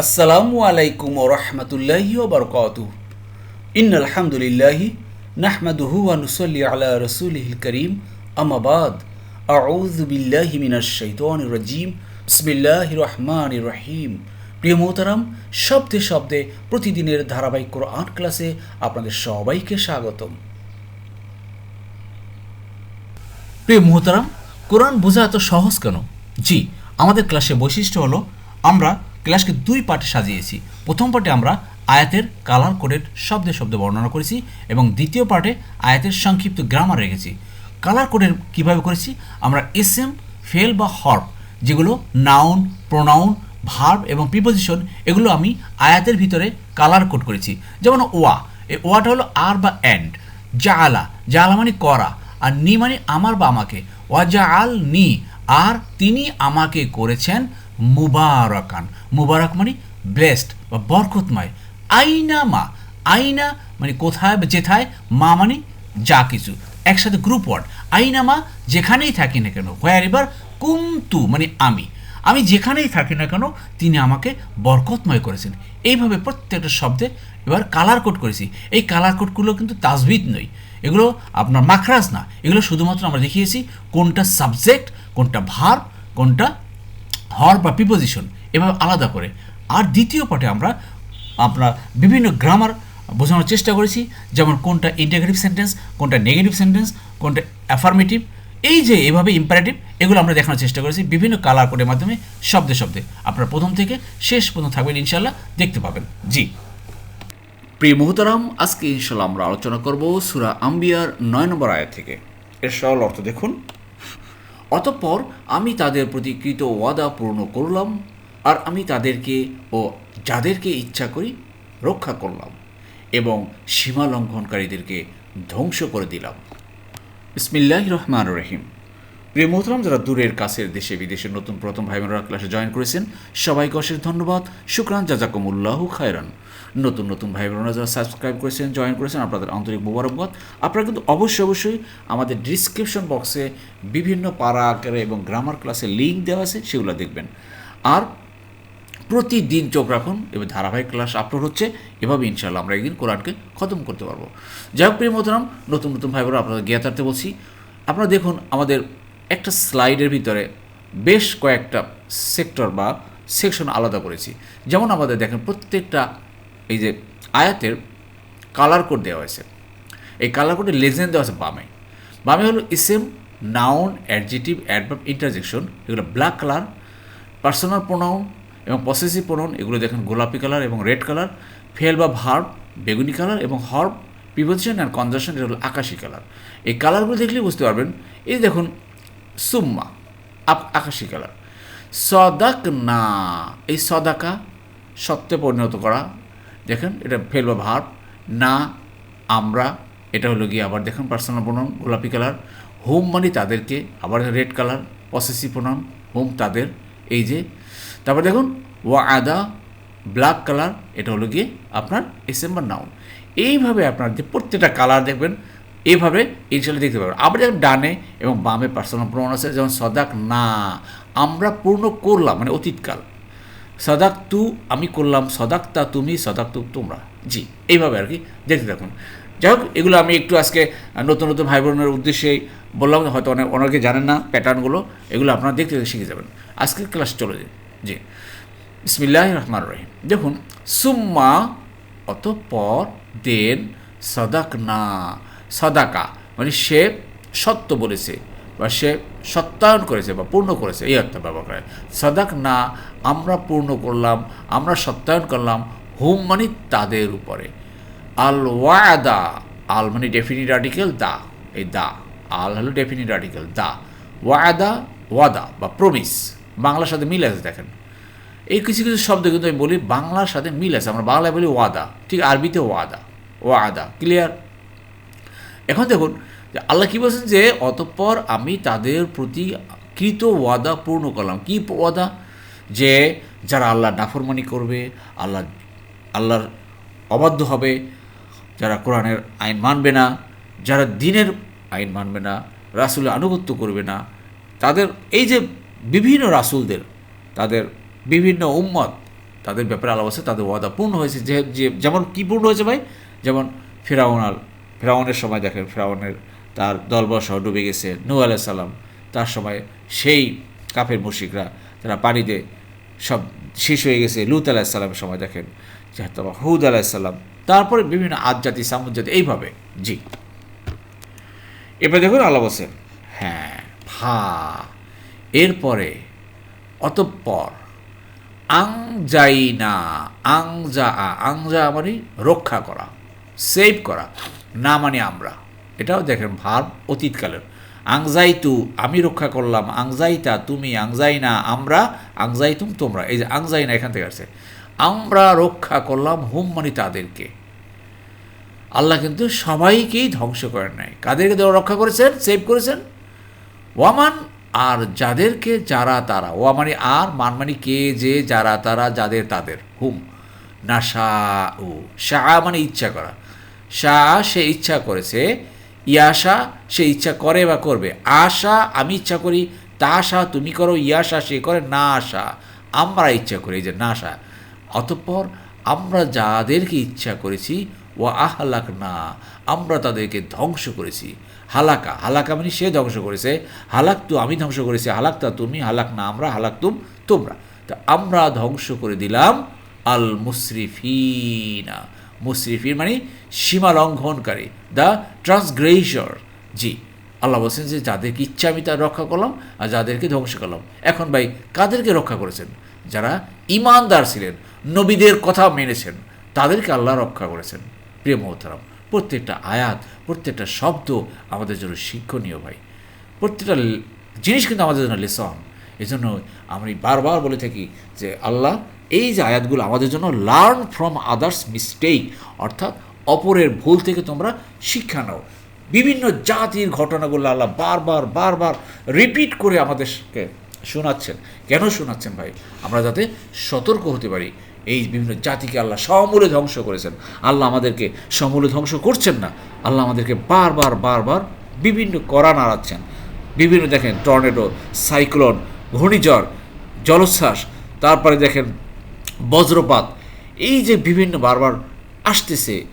আসসালামু আলাইকুম রহমতুল্লাহি বরকাত ইন আলহামদুলিল্লাহি নাহমাদুহু ওয়া নুসাল্লি আলা রাসূলিহিল করিম। আমাবাদ আউযু বিল্লাহি মিনাশ শাইতানির রাজিম। বিসমিল্লাহির রহমানির রহিম। প্রিয় মোহতারাম, শব্দে শব্দে প্রতিদিনের ধারাবাহিক কোরআন ক্লাসে আপনাদের সবাইকে স্বাগতম। প্রিয় মোহতারাম, কোরআন বোঝা এত সহজ কেন? জি, আমাদের ক্লাসে বৈশিষ্ট্য হলো আমরা ক্লাসকে দুই পার্টে সাজিয়েছি। প্রথম পার্টে আমরা আয়াতের কালার কোডের শব্দে শব্দে বর্ণনা করেছি এবং দ্বিতীয় পার্টে আয়াতের সংক্ষিপ্ত গ্রামার রেখেছি। কালার কোডের কীভাবে করেছি? আমরা এস এম ফেল বা হর্প যেগুলো নাউন, প্রোনাউন, ভার্ব এবং প্রিপোজিশন এগুলো আমি আয়াতের ভিতরে কালার কোড করেছি। যেমন ওয়া, এই ওয়াটা হলো আর বা অ্যান্ড জালা জালা মানে করা আর নি মানে আমার বা আমাকে। ওয়াজা আল নি আর তিনি আমাকে করেছেন। মুবারকান। মুবারক মানে ব্লেসড বা বরকতময়। আইনা মা। আইনা মানে কোথায় বা যেথায়, মা মানে যা কিছু। একসাথে গ্রুপ ওয়ার্ড আইনা মা যেখানেই থাকি না কেন হোয়ার এবার কুমতু মানে আমি। আমি যেখানেই থাকি না কেন, তিনি আমাকে বরকতময় করেছেন। এইভাবে প্রত্যেকটা শব্দে এবার কালার কোড করেছি। এই কালার কোডগুলো কিন্তু তাজবিদ নয়। এগুলো আপনার মাখরাজ না। এগুলো শুধুমাত্র আমরা দেখিয়েছি কোনটা সাবজেক্ট কোনটা ভার কোনটা হর বা প্রিপোজিশন এভাবে আলাদা করে। আর দ্বিতীয় পাঠে আমরা আমরা বিভিন্ন গ্রামার বোঝানোর চেষ্টা করেছি, যেমন কোনটা ইন্টাগ্রেটিভ সেন্টেন্স কোনটা নেগেটিভ সেন্টেন্স কোনটা অ্যাফার্মেটিভ এই যে এভাবে ইম্পারেটিভ এগুলো আমরা দেখানোর চেষ্টা করেছি বিভিন্ন কালার কোডের মাধ্যমে, শব্দে শব্দে। আপনারা প্রথম থেকে শেষ পর্যন্ত থাকবেন ইনশাল্লাহ দেখতে পাবেন। জি। প্রিয় মুহতারাম, আজকে ইনশাল্লাহ আমরা আলোচনা করব সুরা আম্বিয়ার নয় নম্বর আয়াত থেকে। এর সরল অর্থ দেখুন অতঃপর আমি তাদের প্রতি কৃত ওয়াদা পূর্ণ করলাম আর আমি তাদেরকে ও যাদেরকে ইচ্ছা করি রক্ষা করলাম এবং সীমা লঙ্ঘনকারীদেরকে ধ্বংস করে দিলাম। ইসমিল্লাহ রহমান রহিম। প্রিয় মোহতরাম, যারা দূরের কাছের দেশে, বিদেশে নতুন প্রথম ভাই বোনেরা ক্লাসে জয়েন করেছেন, সবাইকে অশেষ ধন্যবাদ। শুক্রান, জাজাকুমুল্লাহ খায়রান। নতুন নতুন ভাই বোনেরা যারা সাবস্ক্রাইব করেছেন জয়েন করেছেন, আপনাদের আন্তরিক মোবারকবাদ। আপনারা কিন্তু অবশ্যই অবশ্যই আমাদের ডিসক্রিপশন বক্সে বিভিন্ন পাড়া আকারে এবং গ্রামার ক্লাসে লিঙ্ক দেওয়া আছে, সেগুলো দেখবেন। আর প্রতিদিন চোখ রাখুন, এবার ধারাবাহিক ক্লাস আপলোড হচ্ছে, এভাবে ইনশাল্লাহ আমরা একদিন কোরআনকে খতম করতে পারব। যাই হোক, প্রিয় মতরাম নতুন নতুন ভাই বোনেরা আপনাদের জ্ঞাতার্থে বলছি। আপনারা দেখুন, আমাদের একটা স্লাইডের ভিতরে বেশ কয়েকটা সেক্টর বা সেকশন আলাদা করেছি। যেমন আমাদের দেখেন, প্রত্যেকটা এই যে আয়াতের কালার কোড দেওয়া হয়েছে। এই কালার কোডে লেজেন্ড দেওয়া আছে বামে। বামে হলো ইসেম নাউন অ্যাডজেটিভ অ্যাডভার্ব ইন্টারজেকশন এগুলো ব্ল্যাক কালার পার্সোনাল প্রোনাউন এবং পসেসিভ প্রোনাউন এগুলো দেখেন গোলাপি কালার এবং রেড কালার ফেল বা ভার্ব বেগুনি কালার এবং হর্ব প্রিপোজিশন অ্যান্ড কনজাকশন এটা হলো আকাশি কালার এই কালারগুলো দেখলেই বুঝতে পারবেন, এই দেখুন সুম্মা আপ, আকাশি কালার সদাক না এই সদাকা সত্যে পরিণত করা দেখেন, এটা ফেল বা ভার্ব না, আমরা, এটা হলো গিয়ে আবার দেখেন পার্সোনাল প্রণাম গোলাপি কালার হোম মানে তাদেরকে, আবার রেড কালার পসেসিভ প্রণাম হোম তাদের, এই যে, তারপর দেখুন ওয়া আদা ব্ল্যাক কালার এটা হলো গিয়ে আপনার এসেম্বার নাউন এইভাবে আপনার যে প্রত্যেকটা কালার দেখবেন এইভাবে ইনশাল্লাহ দেখতে পাবেন আবার যেমন ডানে এবং বামে পার্সোনাল প্রমাণ আছে, যেমন সদাক না, আমরা পূর্ণ করলাম মানে অতীতকাল। সদাক তু আমি করলাম, সদাক তা তুমি, সদাক তু তোমরা। জি, এইভাবে আর কি দেখতে থাকুন। যাই হোক, এগুলো আমি একটু আজকে নতুন নতুন ভাই বোনের উদ্দেশ্যেই বললাম, হয়তো অনেক অনেকে জানেন না প্যাটার্নগুলো, এগুলো আপনারা দেখতে শিখে যাবেন। আজকের ক্লাস চলে যায় জি। বিসমিল্লাহ রহমান রহিম। দেখুন, সুম্মা অতঃপর দেন সদাক না সদাকা মানে সে সত্য বলেছে। বা সে সত্যায়ন করেছে বা পূর্ণ করেছে, এই অর্থ ব্যবহার করে সদাক না, আমরা পূর্ণ করলাম, আমরা সত্যায়ন করলাম, হুম মানে তাদের উপরে। আল ওয়াদা, আল মানে ডেফিনিট আর্টিকেল, দা, এই দা। আল হলো ডেফিনিট আর্টিকেল, দা। ওয়াদা ওয়াদা বা প্রমিস, বাংলার সাথে মিল আছে, দেখেন। এই কিছু কিছু শব্দ কিন্তু আমি বলি বাংলার সাথে মিল আছে, আমরা বাংলায় বলি ওয়াদা, ঠিক আরবিতে ওয়াদা ওয়াদা ক্লিয়ার এখন দেখুন যে আল্লাহ কী বলছেন যে, অতঃপর আমি তাদের প্রতি কৃত ওয়াদা পূর্ণ করলাম। কি ওয়াদা? যে যারা আল্লাহ নাফরমানি করবে, আল্লাহ, আল্লাহর অবাধ্য হবে, যারা কোরআনের আইন মানবে না, যারা দিনের আইন মানবে না, রাসুলের আনুগত্য করবে না, তাদের, এই যে বিভিন্ন রাসুলদের, তাদের বিভিন্ন উম্মত, তাদের ব্যাপারে আল্লাহ বলছে তাদের ওয়াদা পূর্ণ হয়েছে। যে যেমন কী পূর্ণ হয়েছে ভাই? যেমন ফেরাউন আল ফেরাউনের সময় দেখেন, ফেরাউনের তার দলবল সহ ডুবে গেছে। নু আলাইসাল্লাম তার সময় সেই কাফের মুশিকরা তারা পানিতে সব শেষ হয়ে গেছে। লুত আলাহিসাল্লামের সময় দেখেন তারপর হুদ আলাহিসাল্লাম তারপরে বিভিন্ন আদ জাতি সামুদ জাতি এইভাবে। জি। এবার দেখুন আল্লাহ বলছেন হ্যাঁ ভা, এরপরে অতঃপর আংজাইনা, আংজা আংজা মানে রক্ষা করা, সেভ করা, না মানে আমরা। এটাও দেখেন ভাব অতীতকালের। আংজাইতু, আমি রক্ষা করলাম, আংজাইতা, তুমি, আংজাইনা, আমরা, আংজাইতুম, তোমরা। এই যে আংজাইনা এখান থেকে আসছে। আমরা রক্ষা করলাম হুম মানে তাদেরকে। আল্লাহ কিন্তু সবাইকেই ধ্বংস করেন নাই। কাদেরকে রক্ষা করেছেন? সেভ করেছেন? ওয়ামান আর যাদেরকে যারা তারা। ওয়া মানে আর, মান মানে কে, যে, যারা তারা, যাদের তাদের। হুম। না শাহ ও শাহ মানে ইচ্ছা করা। শাহ সে ইচ্ছা করেছে ইয়াশা সে ইচ্ছা করে বা করবে। আশা, আমি ইচ্ছা করি তাশা তুমি করো, ইয়াশা সে করে, না আশা, আমরা ইচ্ছা করি যে না আশা। অতঃপর আমরা যাদেরকে ইচ্ছা করেছি ও আহলাক না আমরা তাদেরকে ধ্বংস করেছি। হালাকা হালাকা মানে সে ধ্বংস করেছে। হালাক তু আমি ধ্বংস করেছি। হালাক তা তুমি হালাক না আমরা হালাক তুম তোমরা। তা আমরা ধ্বংস করে দিলাম আল মুসরিফিনা মুসরিফিন মানে সীমা লঙ্ঘনকারী দ্য ট্রান্সগ্রেসর জি, আল্লাহ বলছেন যে যাদেরকে ইচ্ছা আমি তার রক্ষা করলাম আর যাদেরকে ধ্বংস করলাম। এখন ভাই, কাদেরকে রক্ষা করেছেন? যারা ইমানদার ছিলেন, নবীদের কথা মেনেছেন, তাদেরকে আল্লাহ রক্ষা করেছেন। প্রিয় মহতারাম, প্রত্যেকটা আয়াত, প্রত্যেকটা শব্দ আমাদের জন্য শিক্ষণীয় ভাই। প্রত্যেকটা জিনিস কিন্তু আমাদের জন্য লেসন। এই জন্য আমি বারবার বলে থাকি যে আল্লাহ এই যে আয়াতগুলো আমাদের জন্য লার্ন ফ্রম আদার্স মিস্টেক অর্থাৎ অপরের ভুল থেকে তোমরা শিক্ষা নাও। বিভিন্ন জাতির ঘটনাগুলো আল্লাহ বারবার বারবার রিপিট করে আমাদেরকে শোনাচ্ছেন। কেন শোনাচ্ছেন ভাই? আমরা যাতে সতর্ক হতে পারি। এই বিভিন্ন জাতিকে আল্লাহ সমূলে ধ্বংস করেছেন। আল্লাহ আমাদেরকে সমূলে ধ্বংস করছেন না। আল্লাহ আমাদেরকে বারবার বারবার বিভিন্ন করা নাড়াচ্ছেন। বিভিন্ন দেখেন টর্নেডো সাইক্লোন ঘূর্ণিঝড়, জলোচ্ছ্বাস, তারপরে দেখেন বজ্রপাত, এই যে বিভিন্ন বারবার আসতেছে,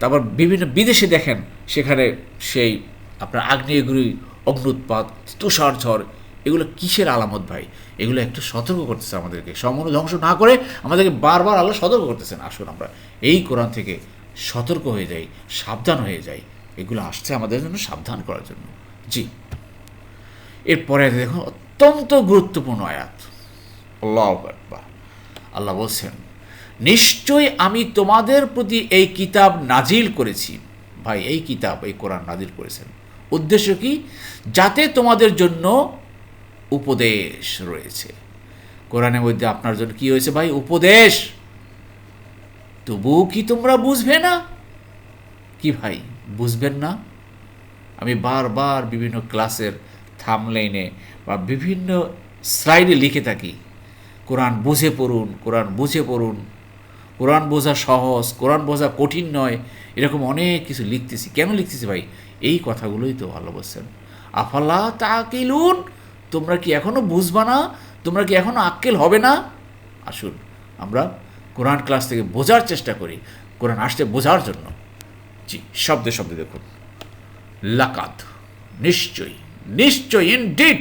তারপর বিভিন্ন বিদেশে দেখেন, সেখানে সেই আপনার আগ্নেয়গিরি অগ্নুৎপাত তুষার ঝড়, এগুলো কিসের আলামত ভাই? এগুলো একটু সতর্ক করতেছে আমাদেরকে। সমন ধ্বংস না করে আমাদেরকে বারবার আল্লাহ সতর্ক করতেছেন। আসুন আমরা এই কোরআন থেকে সতর্ক হয়ে যাই, সাবধান হয়ে যাই। এগুলো আসছে আমাদের জন্য সাবধান করার জন্য। জি। এরপরে দেখুন অত্যন্ত গুরুত্বপূর্ণ আয়াত। আল্লাহ আকবার। আল্লাহ বলছেন নিশ্চয় আমি তোমাদের প্রতি এই কিতাব নাজিল করেছি। ভাই, এই কিতাব, এই কোরআন নাজিল করেছেন। উদ্দেশ্য কি? যাতে তোমাদের জন্য উপদেশ রয়েছে। কোরআনের মধ্যে আপনার জন্য কি হয়েছে ভাই? উপদেশ। তবুও কি তোমরা বুঝবে না? কি ভাই, বুঝবেন না? আমি বারবার বিভিন্ন ক্লাসের থামলাইনে বা বিভিন্ন স্লাইডে লিখে থাকি। কোরআন বুঝে পড়ুন, কোরআন বুঝে পড়ুন। কোরআন বোঝা সহজ, কোরআন বোঝা কঠিন নয়, এরকম অনেক কিছু লিখতেছি। কেন লিখতেছি ভাই? এই কথাগুলোই তো ভালো বলছেন আফাল্লা তাকিলুন, তোমরা কি এখনও বুঝবা না? তোমরা কি এখনও আক্কেল হবে না? আসুন, আমরা কোরআন ক্লাস থেকে বোঝার চেষ্টা করি, কোরআন আসতে বোঝার জন্য। জি, শব্দে শব্দে দেখুন। লাকাত, নিশ্চয়ই নিশ্চয়ই ইনডিড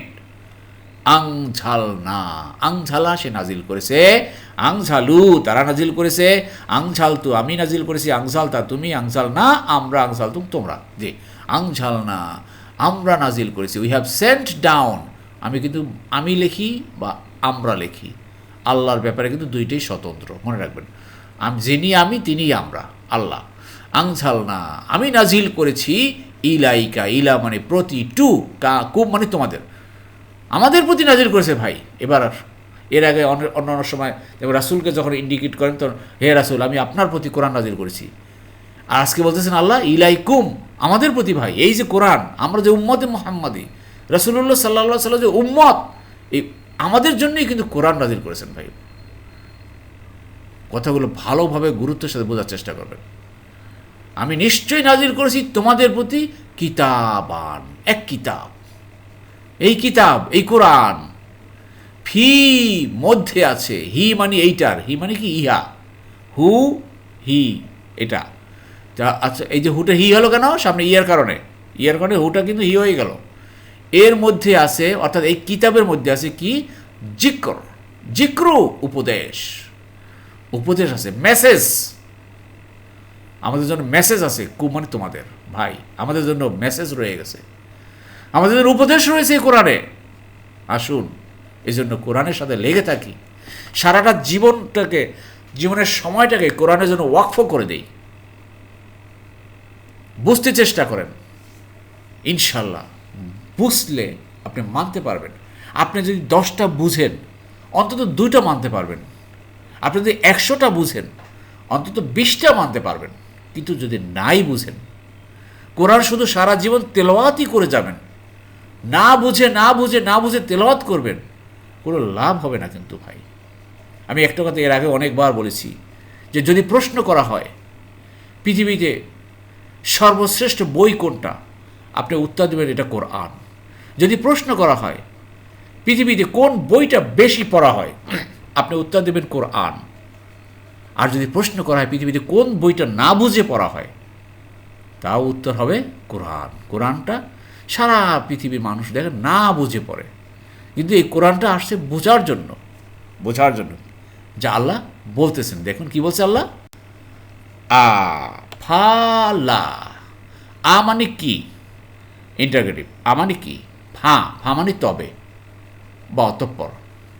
আংঝাল না আংঝালা সে নাজিল করেছে। আংঝালু তারা নাজিল করেছে। আংঝাল তু আমি নাজিল করেছি, আংঝাল তা তুমি, আংঝাল না, আমরা আংঝাল তুম, তোমরা। জি আংঝাল না আমরা নাজিল করেছি। উই হ্যাভ সেন্ট ডাউন আমি কিন্তু, আমি লিখি বা আমরা লিখি। আল্লাহর ব্যাপারে কিন্তু দুইটাই স্বতন্ত্র। মনে রাখবেন। আমি, যিনি আমি তিনি আমরা, আল্লাহ। আংঝাল না আমি নাজিল করেছি ইলাইকা, ইলা মানে প্রতি, টু, কা কুম মানে তোমাদের। আমাদের প্রতি নাজির করেছে ভাই। এবার এর আগে অন্য অন্য সময় যেমন রাসুলকে যখন ইন্ডিকেট করেন, তখন, হে রাসুল, আমি আপনার প্রতি কোরআন নাজির করেছি। আর আজকে বলতেছেন, আল্লাহ ইলাই কুম আমাদের প্রতি ভাই, এই যে কোরআন, আমরা যে উম্মতে মোহাম্মদী রাসুল্লাহ সাল্লা সাল্লাহ যে উম্মত, এই আমাদের জন্যই কিন্তু কোরআন নাজির করেছেন ভাই। কথাগুলো ভালোভাবে গুরুত্বের সাথে বোঝার চেষ্টা করবেন। আমি নিশ্চয়ই নাজির করেছি তোমাদের প্রতি কিতাবান, এক কিতাব। এই কিতাব, এই কোরআন। ফি মধ্যে আছে, হি মানে এইটার, হি মানে কি? ইহা। হু, হি, এটা। তা আচ্ছা এই যে হুটা হি হলো কেন? সামনে ইয়ার কারণে। ইয়ার কারণে হুটা কিন্তু হি হয়ে গেল। এর মধ্যে আছে, অর্থাৎ এই কিতাবের মধ্যে আছে কি? জিক্র। জিক্রু উপদেশ। উপদেশ আছে, মেসেজ। আমাদের জন্য মেসেজ আছে, কু মানে তোমাদের, ভাই। আমাদের জন্য মেসেজ রয়ে গেছে। আমাদের উপদেশ রয়েছে কোরআনে। আসুন এই জন্য কোরআনের সাথে লেগে থাকি। সারাটা জীবনটাকে, জীবনের সময়টাকে কোরআনের জন্য ওয়াকফ করে দেই। বুঝতে চেষ্টা করেন। ইনশাল্লাহ, বুঝলে আপনি মানতে পারবেন। আপনি যদি দশটা বুঝেন, অন্তত দুইটা মানতে পারবেন। আপনি যদি একশোটা বুঝেন, অন্তত বিশটা মানতে পারবেন। কিন্তু যদি নাই বুঝেন, কোরআন শুধু সারা জীবন তেলাওয়াতই করে যাবেন। না বুঝে না বুঝে না বুঝে তেলাওয়াত করবেন, কোনো লাভ হবে না কিন্তু ভাই। আমি একটা কথা এর আগে অনেকবার বলেছি যে যদি প্রশ্ন করা হয়, পৃথিবীতে সর্বশ্রেষ্ঠ বই কোনটা? আপনি উত্তর দেবেন এটা কোরআন। যদি প্রশ্ন করা হয়, পৃথিবীতে কোন বইটা বেশি পড়া হয়, আপনি উত্তর দেবেন কোরআন। আর যদি প্রশ্ন করা হয়, পৃথিবীতে কোন বইটা না বুঝে পড়া হয়, তাও উত্তর হবে কোরআন। কোরআনটা সারা পৃথিবীর মানুষ দেখে না বুঝে পড়ে। কিন্তু এই কোরআনটা আসছে বোঝার জন্য। বোঝার জন্য। যা আল্লাহ বলতেছেন। দেখুন কি বলছে আল্লাহ? আ ফালা আ মানে কি? ইন্টারগ্রেটিভ আ মানে কি? ফা। ফা মানে তবে। বা অতঃপর।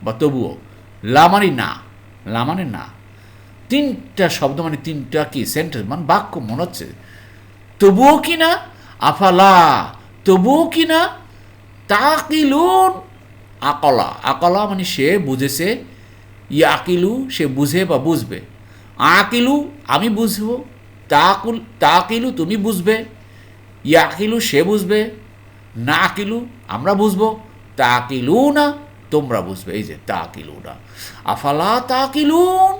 বা তবুও। লা মানে না। লা মানে না। তিনটা শব্দ মানে তিনটা কি? সেন্টেন্স মানে বাক্য মনে হচ্ছে। তবুও কি না? আফালা তবুও কি না তাকিলুন। আকলা। আকলা মানে সে বুঝেছে। ইয়াকিলু, সে বুঝে বা বুঝবে। আকিলু, আমি বুঝব। তাকুল তাকিলু, তুমি বুঝবে। ইয়াকিলু, সে বুঝবে। না কিলু আমরা বুঝব। তাকিলু না তোমরা বুঝবে। এই যে তাকিলু না আফালা তাকিলুন।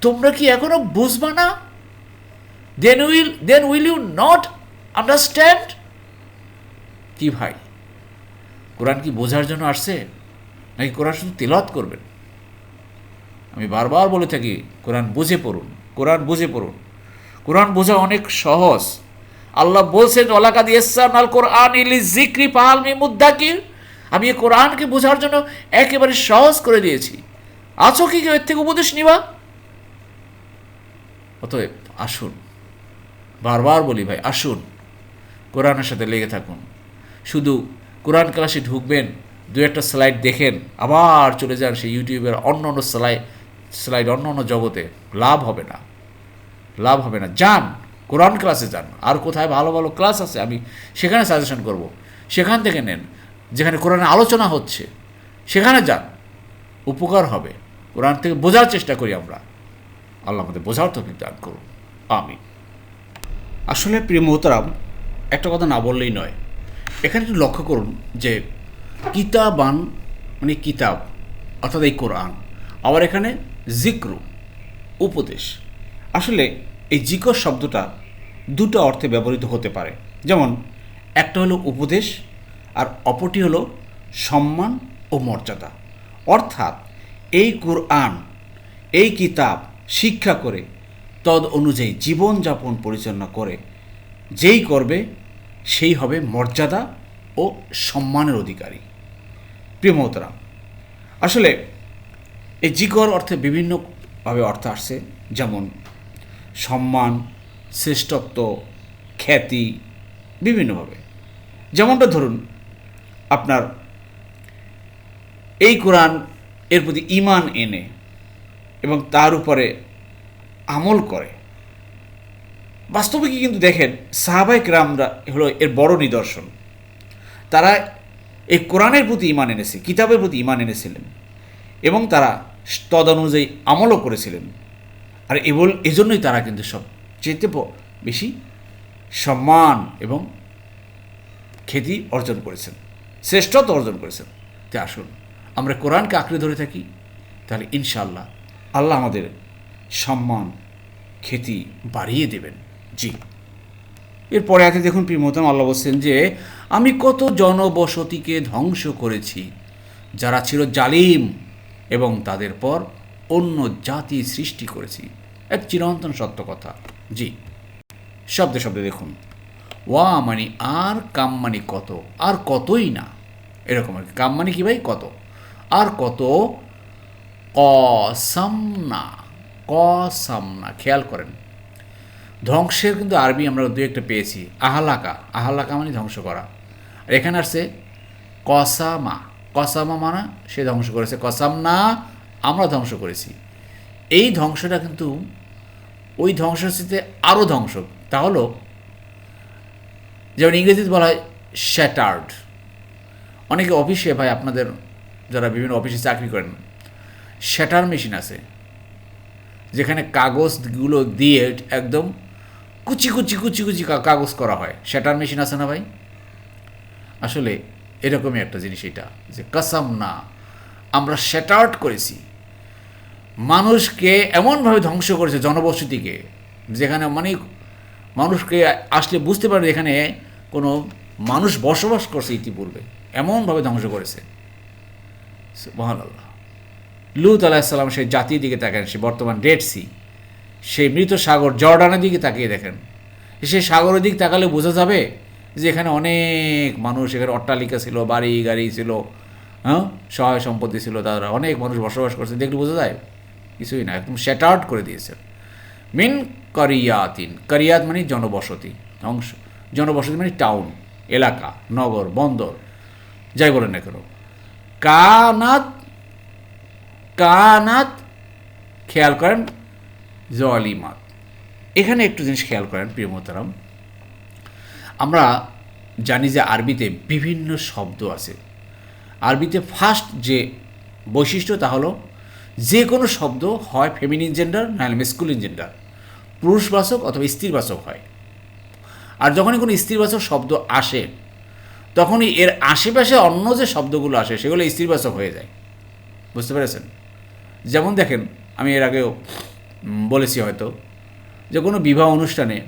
তোমরা কি এখনও বুঝবা না? Then will then will you not understand কি ভাই? কোরআন কি বোঝার জন্য আসছে? নাকি কোরআন শুধু তেলত করবেন? আমি বারবার বলে থাকি, কোরআন বুঝে পড়ুন, কোরআন বুঝে পড়ুন। কোরআন বোঝা অনেক সহজ। আল্লাহ বলছেন ওলাকা দিয়েসান আল কোরআন ইলি জিক্রি পালমি মুদ্দাকির আমি এই কোরআনকে বোঝার জন্য একেবারে সহজ করে দিয়েছি। আছো কি কেউ? এর থেকে উপদেশ নিবা? অতএব আসুন। বারবার বলি ভাই, আসুন। কোরআনের সাথে লেগে থাকুন। শুধু কোরআন ক্লাসে ঢুকবেন, দু একটা স্লাইড দেখেন, আবার চলে যান সেই ইউটিউবের অন্য অন্য স্লাইড স্লাইড অন্য অন্য জগতে। লাভ হবে না। লাভ হবে না। যান, কোরআন ক্লাসে যান। আর কোথায় ভালো ভালো ক্লাস আছে, আমি সেখানে সাজেশন করব। সেখান থেকে নেন, যেখানে কোরআনে আলোচনা হচ্ছে, সেখানে যান। উপকার হবে। কোরআন থেকে বোঝার চেষ্টা করি আমরা। আল্লাহ আমাদের বোঝার তো দান করুন। আমি আসলে প্রিয় মোহতারাম, একটা কথা না বললেই নয়। এখানে একটু লক্ষ্য করুন যে কিতাবান মানে কিতাব, অর্থাৎ এই কোরআন, আবার এখানে জিক্রু, উপদেশ। আসলে এই জিকর শব্দটা দুটো অর্থে ব্যবহৃত হতে পারে। যেমন, একটা হলো উপদেশ, আর অপরটি হলো সম্মান ও মর্যাদা। অর্থাৎ এই কোরআন, এই কিতাব শিক্ষা করে, তদ অনুযায়ী জীবনযাপন পরিচালনা করে, যেই করবে সেই হবে মর্যাদা ও সম্মানের অধিকারী। প্রিয় মহতরাম আসলে এই জিকর অর্থে বিভিন্নভাবে অর্থ আসছে, যেমন সম্মান, শ্রেষ্ঠত্ব, খ্যাতি, বিভিন্নভাবে। যেমনটা ধরুন, আপনার এই কোরআন এর প্রতি ইমান এনে এবং তার উপরে আমল করে বাস্তবে কি কিন্তু দেখেন সাহাবাইক রামরা হলো এর বড় নিদর্শন। তারা এই কোরআনের প্রতি ইমান এনেছে, কিতাবের প্রতি ইমান এনেছিলেন এবং তারা তদনুযায়ী আমলও করেছিলেন। আর এবল এজন্যই তারা কিন্তু সব চেতে বেশি সম্মান এবং খ্যাতি অর্জন করেছেন, শ্রেষ্ঠত্ব অর্জন করেছেন। তাই আসুন, আমরা কোরআনকে আঁকড়ে ধরে থাকি, তাহলে ইনশাল্লাহ আল্লাহ আমাদের সম্মান, খ্যাতি বাড়িয়ে দেবেন। জি। এরপরে আছে দেখুন প্রিমতম আল্লাহ বলছেন যে, আমি কত জনবসতিকে ধ্বংস করেছি, যারা ছিল জালিম এবং তাদের পর অন্য জাতি সৃষ্টি করেছি। এক চিরন্তন সত্য কথা। জি। শব্দে শব্দে দেখুন। ওয়া মানে আর, কাম মানে কত, আর কতই না। এরকম আর কি। কাম মানে কি ভাই? কত। আর কত কসাম না কসাম না খেয়াল করেন। ধ্বংসের কিন্তু আরবি আমরা দু একটা পেয়েছি। আহালাকা। আহালাকা মানে ধ্বংস করা। আর এখানে আসছে কসামা। কসামা মানা সে ধ্বংস করেছে। কসাম না আমরা ধ্বংস করেছি। এই ধ্বংসটা কিন্তু ওই ধ্বংসস্থিতিতে আরও ধ্বংস। তা হলো, যেমন ইংরেজিতে বলা হয় শ্যাটার্ড অনেকে অফিসে ভাই আপনাদের যারা বিভিন্ন অফিসে চাকরি করেন শ্যাটার মেশিন আছে। যেখানে কাগজগুলো দিয়ে একদম কুচি কুচি কুচি কুচি কাগজ করা হয়। শ্যাটার মেশিন আছে না ভাই? আসলে এরকমই একটা জিনিস এটা যে কাসাম না, আমরা শ্যাটার্ড করেছি। মানুষকে এমনভাবে ধ্বংস করেছে জনবসতিকে, যেখানে মানে মানুষকে আসলে বুঝতে পারে এখানে কোনো মানুষ বসবাস করছে ইতিপূর্বে, এমনভাবে ধ্বংস করেছে। মহান আল্লাহ লুত আলাহিসাল্লাম সেই জাতির দিকে তাকান সে বর্তমান ডেড সি সেই মৃত সাগর জর্ডানের দিকে তাকিয়ে দেখেন। সেই সাগরের দিক তাকালে বোঝা যাবে যে এখানে অনেক মানুষ, এখানে অট্টালিকা ছিল, বাড়ি, গাড়ি ছিল হ্যাঁ? সহায় সম্পত্তি ছিল তারা। অনেক মানুষ বসবাস করছে। দেখলে বোঝা যায়, কিছুই না, একদম শ্যাটার্ড করে দিয়েছেন মিন করিয়াতিন, করিয়াত মানে জনবসতি, অংশ। জনবসতি মানে টাউন এলাকা, নগর, বন্দর। যাই বলেন না কেন। কানাত কানাত, খেয়াল করেন জলিমাত এখানে একটু জিনিস খেয়াল করেন, প্রিয় মোহতারাম। আমরা জানি যে আরবিতে বিভিন্ন শব্দ আছে। আরবিতে ফার্স্ট যে বৈশিষ্ট্য তা হলো, যে কোনো শব্দ হয় ফেমিনিন জেন্ডার নাহলে মেস্কুলিন জেন্ডার পুরুষবাচক অথবা স্ত্রীবাচক হয়। আর যখনই কোনো স্ত্রীবাচক শব্দ আসে, তখনই এর আশেপাশে অন্য যে শব্দগুলো আসে, সেগুলো স্ত্রীবাচক হয়ে যায়। বুঝতে পেরেছেন? যেমন দেখেন, আমি এর আগেও বলেছি হয়তো, যে কোনো বিবাহ অনুষ্ঠানে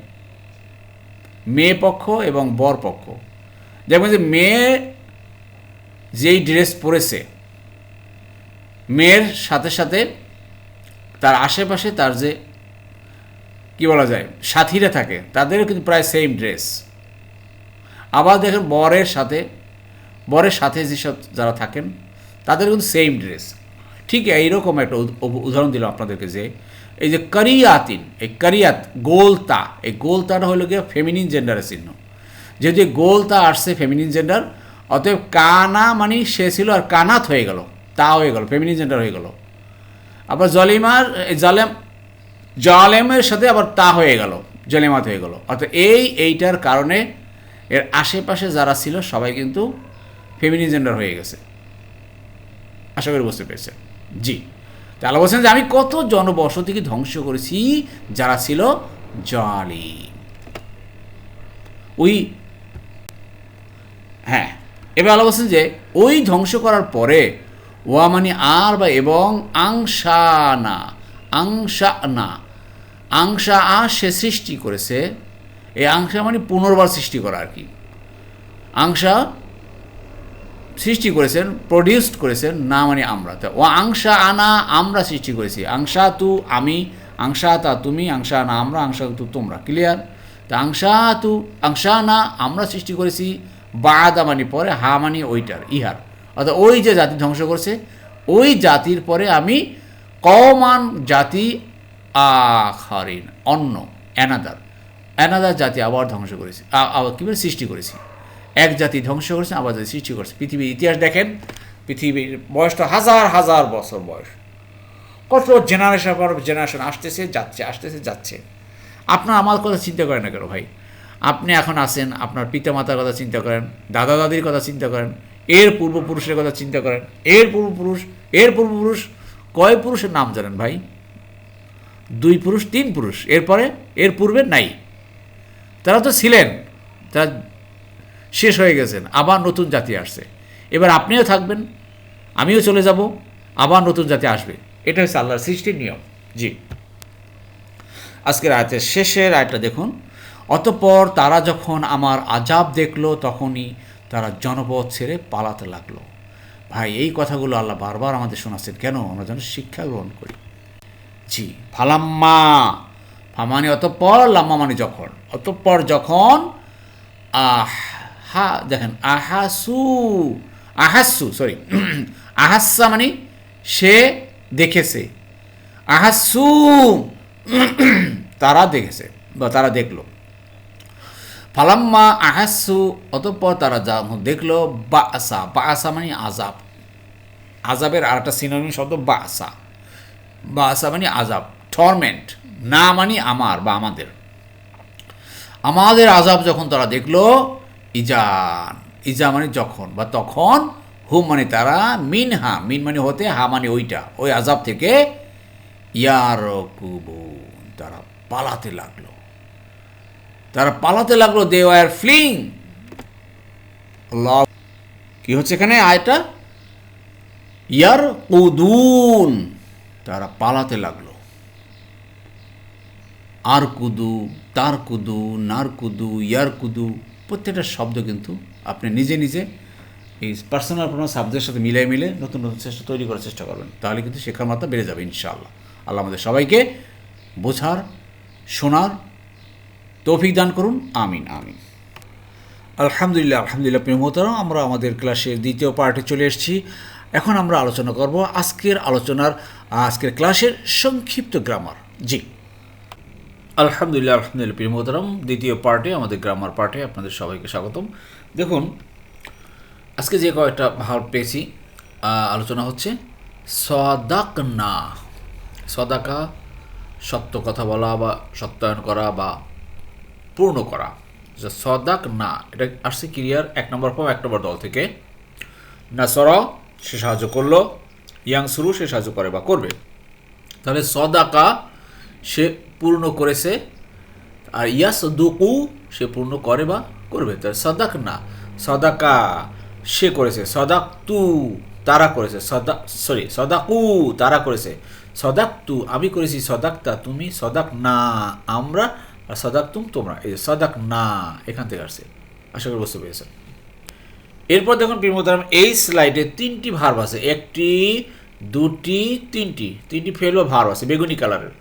মেয়ে পক্ষ এবং বর পক্ষ। যেমন যে মেয়ে যেই ড্রেস পরেছে, মেয়ের সাথে সাথে তার আশেপাশে তার যে, কি বলা যায়, সাথীরা থাকে, তাদেরও কিন্তু প্রায় সেম ড্রেস আবার দেখেন বরের সাথে বরের সাথে যেসব যারা থাকেন তাদের কিন্তু সেম ড্রেস ঠিক এইরকম একটা উদ- উদ- উদাহরণ দিলাম আপনাদেরকে যে এই যে কারিয়াতিন, এই কারিয়াত, গোলতা, এই গোলতাটা হলো গিয়ে ফেমিনিন জেন্ডারের চিহ্ন। যেহেতু এই গোলতা আসছে ফেমিনিন জেন্ডার অতএব কানা মানে সে ছিল আর কানাত হয়ে গেল, তা হয়ে গেল ফেমিনিন জেন্ডার হয়ে গেল। আবার জলিমার, এই জালেম, জালেমের সাথে আবার তা হয়ে গেল, জলেমাত হয়ে গেল। অর্থাৎ এই, এইটার কারণে এর আশেপাশে যারা ছিল সবাই কিন্তু ফেমিনিন জেন্ডার হয়ে গেছে। আশা করি বুঝতে পেরেছে জি। তাহলে বলছেন যে আমি কত জনবসতিকে ধ্বংস করেছি? যারা ছিল জালিম ওই হ্যাঁ এবার আল্লাহ বলছেন যে ওই ধ্বংস করার পরে, ওয়া মানে আর বা এবং আংশা না আংশা না আংশা আ সে সৃষ্টি করেছে। এই আংশা মানে পুনর্বার সৃষ্টি করা আর কি। আংশা সৃষ্টি করেছেন প্রডিউসড করেছেন না মানে আমরা। তা ও আংশা আনা, আমরা সৃষ্টি করেছি। আংশা তু আমি, আংশা তা তুমি, আংশা না আমরা, আংশা তু তোমরা। ক্লিয়ার তা, আংশা তু, আংশা না, আমরা সৃষ্টি করেছি, বাদা মানে পরে, হা মানে ওইটার, ইহার। অর্থাৎ ওই যে জাতি ধ্বংস করছে, ওই জাতির পরে আমি কমান জাতি আখারিন, অন্য অ্যানাদার অ্যানাদার জাতি আবার ধ্বংস করেছি আবার কী সৃষ্টি করেছি। এক জাতি ধ্বংস করেছে, আবার জাতি সৃষ্টি করছে। পৃথিবীর ইতিহাস দেখেন, পৃথিবীর বয়সটা হাজার হাজার বছর বয়স। কত জেনারেশন পর জেনারেশন আসতেছে, যাচ্ছে আসতেছে, যাচ্ছে। আপনার আমার কথা চিন্তা করেন না কেন ভাই? আপনি এখন আসেন আপনার পিতামাতার কথা চিন্তা করেন দাদা দাদির কথা চিন্তা করেন, এর পূর্বপুরুষের কথা চিন্তা করেন, এর পূর্বপুরুষ এর পূর্বপুরুষ, কয় পুরুষের নাম জানেন ভাই? দুই পুরুষ, তিন পুরুষ। এরপরে, এর পূর্বে নাই। তারা তো ছিলেন। তারা শেষ হয়ে গেছেন, আবার নতুন জাতি আসছে। এবার আপনিও থাকবেন, আমিও চলে যাব, আবার নতুন জাতি আসবে। এটা হচ্ছে আল্লাহর সৃষ্টির নিয়ম। জি। আজকের আয়তের শেষের আয়টা দেখুন। অতঃপর তারা যখন আমার আজাব দেখল, তখনই তারা জনপদ ছেড়ে পালাতে লাগল। ভাই, এই কথাগুলো আল্লাহ বারবার আমাদের শোনাচ্ছেন। কেন? আমরা যেন শিক্ষা গ্রহণ করি। জি, ফালাম্মা ফা মানে অতঃপর লাম্মা মানে যখন। অতঃপর যখন, আহ হা দেখেন, আহাসু আহাসু সরি আহাসা মানে সে দেখেছে। আহাসু, তারা দেখেছে বা তারা দেখল। ফালাম্মা আহাসু, অতঃপর তারা যা দেখল বা আসা বা আসা মানে আজাব আজাবের আর একটা সিনোনিম শব্দ বা আসা বা আসা মানে আজাব টর্মেন্ট না মানে আমার বা আমাদের। আমাদের আজাব যখন তারা দেখল ইজান। ইজা মানে যখন, বা তখন হুম মানে তারা মিন হা মিন মানে হতে হা মানে ওইটা, ওই আজাব থেকে ইয়ার তারা পালাতে লাগল। তারা পালাতে লাগল দে ওয়ার ফ্লিং কি হচ্ছে এখানে আয়টা? ইয়ার কুদুন তারা পালাতে লাগল। আর কুদু, তার কুদু, নার কুদু, ইয়ার কুদু প্রত্যেকটা শব্দ কিন্তু আপনি নিজে নিজে এই পার্সোনাল প্রোনাউন সাবজেক্টের সাথে মিলিয়ে মিলে নতুন নতুন চেষ্টা তৈরি করার চেষ্টা করবেন। তাহলে কিন্তু শেখার মাত্রা বেড়ে যাবে ইনশাআল্লাহ। আল্লাহ আমাদের সবাইকে বোঝার, শোনার তৌফিক দান করুন। আমিন আমিন। আলহামদুলিল্লাহ আলহামদুলিল্লাহ প্রিয় মোহতারাম, আমরা আমাদের ক্লাসের দ্বিতীয় পার্টে চলে এসেছি। এখন আমরা আলোচনা করব আজকের আলোচনার আজকের ক্লাসের সংক্ষিপ্ত গ্রামার জি। আলহামদুলিল্লাহ আলহামদুলিল্লাহ, প্রিয় মোহতারাম দ্বিতীয় পার্টে, আমাদের গ্রামার পার্টে আপনাদের সবাইকে স্বাগতম। দেখুন, আজকে যে কয়েকটা ভাব পেয়েছি আলোচনা হচ্ছে সদাক না সদাকা, সত্য কথা বলা বা সত্যায়ন করা বা পূর্ণ করা। যে সদাক না এটা আসছে ক্রিয়ার এক নম্বর ফর্ম এক নম্বর দল থেকে। না নাসর, সে সাহায্য করল। ইয়াং ইয়াংসুরু সে সাহায্য করে বা করবে। তাহলে সদাকা সে পূর্ণ করেছে, আর ইয়াস দুকু সে পূর্ণ করে বা করবে। তাহলে সদাক না সদাকা সে করেছে সদাক তু তারা করেছে, সদা সরি সদাকু তারা করেছে। সদাক তু আমি করেছি সদাকতা, তুমি সদাক না আমরা আর সদাক তুম তোমরা। এই যে সদাক না এখান থেকে আসছে। আশা করি বুঝতে পেরেছেন। এরপর দেখুন প্রিমোদারাম এই স্লাইডে তিনটি ভার্ব আছে। একটি, দুটি, তিনটি। তিনটি ফেল বা ভার্ব আছে, বেগুনি কালারের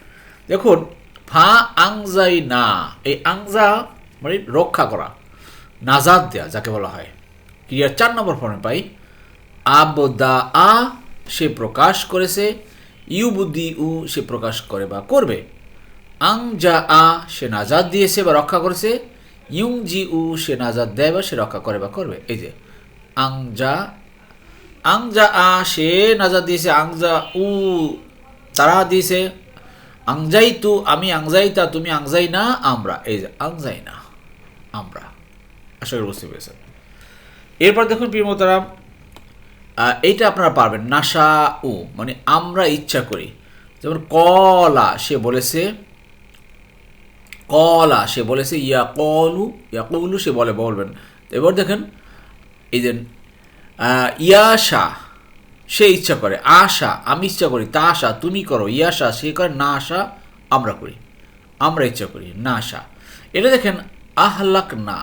দেখুন, ফা আংজাই না, এই আংজা মানে রক্ষা করা, নাজাদ দেয়া যাকে বলা হয়। ক্রিয়ার চার নম্বর ফর্মে পাই। আবদা আ সে প্রকাশ করেছে ইউ বুদ্ধি উ সে প্রকাশ করে বা করবে। আং যা আ সে নাজাদ দিয়েছে বা রক্ষা করেছে ইউং জি উ সে নাজাদ দেয় বা সে রক্ষা করে বা করবে। এই যে আং যা আং যা আ সে নাজাদ দিয়েছে আং যা উ তারা দিয়েছে আংজাই তু আমি আংজাই তা তুমি আংজাই না আমরা। এই যে আংজাই না আমরা। আশা করি বুঝতে পেরেছেন। এরপর দেখুন প্রিয়মতারাম এইটা আপনারা পারবেন। নাসা উ মানে আমরা ইচ্ছা করি। যেমন কলা, সে বলেছে, কলা, সে বলেছে ইয়া কলু ইয়া কলু সে বলে, বলবেন। এবার দেখেন, এই যে ইয়াশা সে ইচ্ছা করে। আশা, আমি ইচ্ছা করি, তা আশা, তুমি করো ইয়াশা সে করে, না আশা, আমরা করি। আমরা ইচ্ছা করি, না আশা। এটা দেখেন, আহলাক না।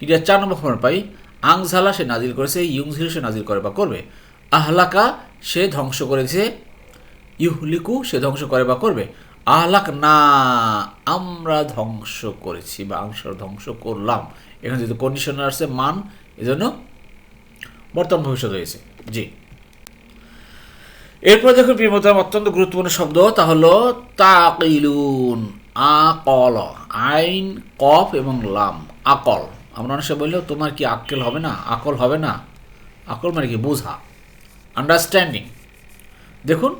এটা চার নম্বর ফর্মে পাই, আংঝালা সে নাজিল করেছে, ইউংঝিল সে নাজিল করে বা করবে। আহলাকা সে ধ্বংস করেছে ইহলিকু সে ধ্বংস করে বা করবে। আহলাক না, আমরা ধ্বংস করেছি বা আমরা ধ্বংস করলাম। এখানে যেহেতু কন্ডিশনার আছে মান, এজন্য বর্তমান ভবিষ্যৎ হয়েছে। জি। এরপর দেখুন প্রিয়মতাম অত্যন্ত গুরুত্বপূর্ণ শব্দ, তা হলো তাকিলুন, আকল, আইন, কফ এবং লাম, আকল। আমরা অনেক বললেও তোমার কি আক্কেল হবে না, আকল হবে না? আকল মানে কি বোঝা আন্ডারস্ট্যান্ডিং দেখুন,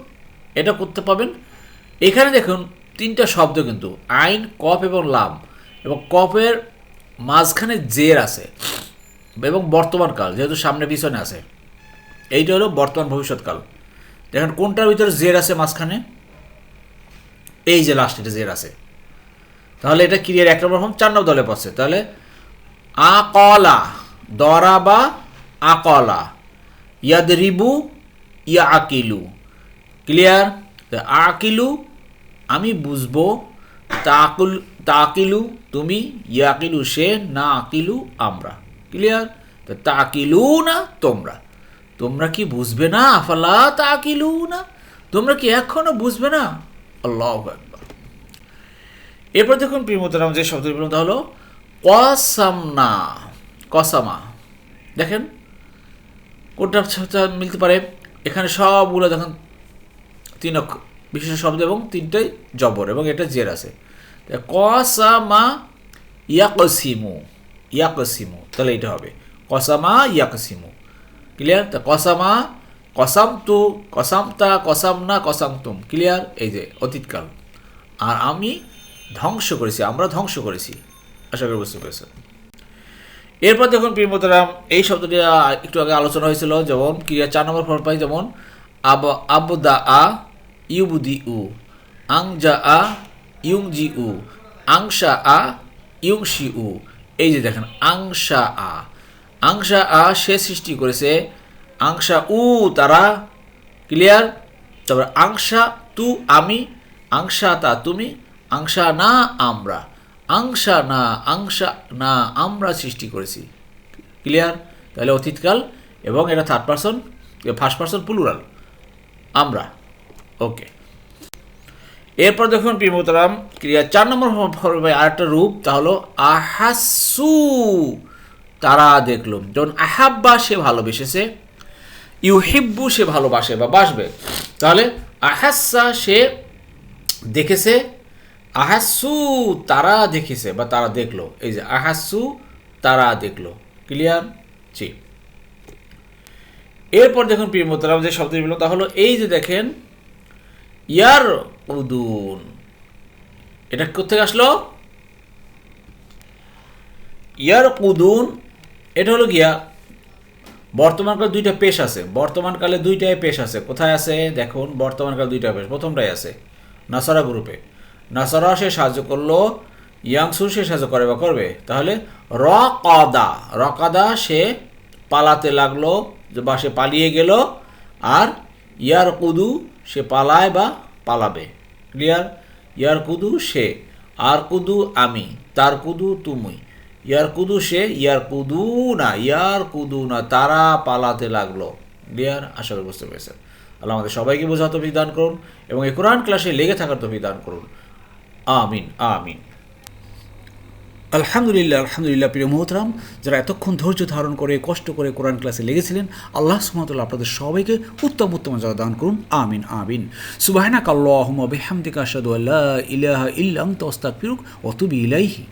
এটা করতে পাবেন। এখানে দেখুন, তিনটা শব্দ কিন্তু, আইন, কফ এবং লাম। এবং কফের মাঝখানে জের আছে, এবং বর্তমানকাল যেহেতু সামনে পিছনে আছে। এইটা হলো বর্তমান ভবিষ্যৎকাল। দেখেন কোনটার ভিতরে জের আছে মাঝখানে? এই যে লাস্ট এটা জের আছে। তাহলে এটা ক্রিয়ার এক নম্বর ফর্ম চার নম্বর দলে পড়ছে। তাহলে আকলা, দরা বা আকলা ইয়াদ রিবু ইয়া আকিলু ক্লিয়ার আকিলু, আমি বুঝব, তাকুল তাকিলু, তুমি, ইয়াকিলু সে, না আকিলু, আমরা। ক্লিয়ার তো তাকিলু না তোমরা। তোমরা কি বুঝবে না? আফালা তাকিলু না তোমরা কি এখনও বুঝবে না? আল্লাহ এরপর দেখুন প্রিমতরাম যে শব্দটি বলুন তা হলো, কসামনা। কসামা। দেখেন, কোনটা মিলতে পারে? এখানে সবগুলো দেখেন, তিন অক্ষ, বিশেষ শব্দ এবং তিনটাই জবর, এবং এটা জের আছে। কসামা ইয়াকসিমু। ইয়াকসিমু, তাহলে এটা হবে। কসামা ইয়াকসিমু। ক্লিয়ার তা কসামা কসাম তু কসামতা কসাম তুম ক্লিয়ার এই যে অতীতকাল আর আমি ধ্বংস করেছি আমরা ধ্বংস করেছি আশা করি বুঝতে পেরেছেন এরপর দেখুন প্রিমতরাম এই শব্দটি একটু আগে আলোচনা হয়েছিল যেমন ক্রিয়া চার নম্বর ফল পাই যেমন আব আবদা আ ইউবুদি উ আং আংজা আ ইউংজি উ আংশা আ ইউংশি উ এই যে দেখেন আংশা আ আংশা আ সে সৃষ্টি করেছে। আংশা উ তারা ক্লিয়ার তারপর আংশা তু আমি, আংশা তা তুমি, আংশা না আমরা। আংশা না আংশা না আমরা সৃষ্টি করেছি। ক্লিয়ার তাহলে অতীতকাল এবং এটা third person first person plural আমরা। ওকে এরপর দেখুন প্রিমতরাম ক্রিয়া চার নম্বর আরেকটা রূপ, তা হলো আহাসু। তারা দেখল। যেমন আহাব্বা সে ভালোবেসেছে, ইউহিব্বু সে ভালোবাসে বা বাসবে। তাহলে আহাসা সে দেখেছে, আহাসু তারা দেখেছে বা তারা দেখল। এই যে আহাসু তারা দেখল। ক্লিয়ার? জি। এরপর দেখুন প্রিয় মোতারাম যে শব্দটি বলল তা হলো, এই যে দেখেন, ইয়ার উদুন। এটা কোথেকে আসলো? ইয়ার কুদুন এটা হলো গিয়া, বর্তমানকালে দুইটা পেশ আছে। বর্তমানকালে দুইটাই পেশ আছে। কোথায় আছে? দেখুন, বর্তমানকালে দুইটা পেশ। প্রথমটাই আছে, নাসারা গ্রুপে। নাসারা সে সাহায্য করল, ইয়াংসু সে সাহায্য করে বা করবে। তাহলে র কদা রকাদা সে পালাতে লাগল, বা সে পালিয়ে গেল, আর ইয়ার কুদু সে পালায় বা পালাবে। ক্লিয়ার? ইয়ার কুদু সে আর কুদু আমি তার কুদু তুমি ইয়ার কুদু সে ইয়ার কুদু না ইয়ার কুদু না তারা পালাতে লাগল। ক্লিয়ার? আশা করি বুঝতে পেরেছেন। আল্লাহ আমাদের সবাইকে বোঝা তো দান করুন এবং এই কোরআন ক্লাসে লেগে থাকার তো দান করুন। আমিন আমিন। আলহামদুলিল্লাহ আলহামদুলিল্লাহ, প্রিয় মোহতরাম, যারা এতক্ষণ ধৈর্য ধারণ করে, কষ্ট করে কোরআন ক্লাসে লেগেছিলেন, আল্লাহ সুমতুল্লাহ আপনাদের সবাইকে উত্তম উত্তম যারা দান করুন। আমিন আমিন। সুবাহনা কাল্লাহ বেহামদিকা আসাদু আল্লাহ ইলাহা ইল্লাম তস্তাক ফিরুক অতুবি ইলাইহি।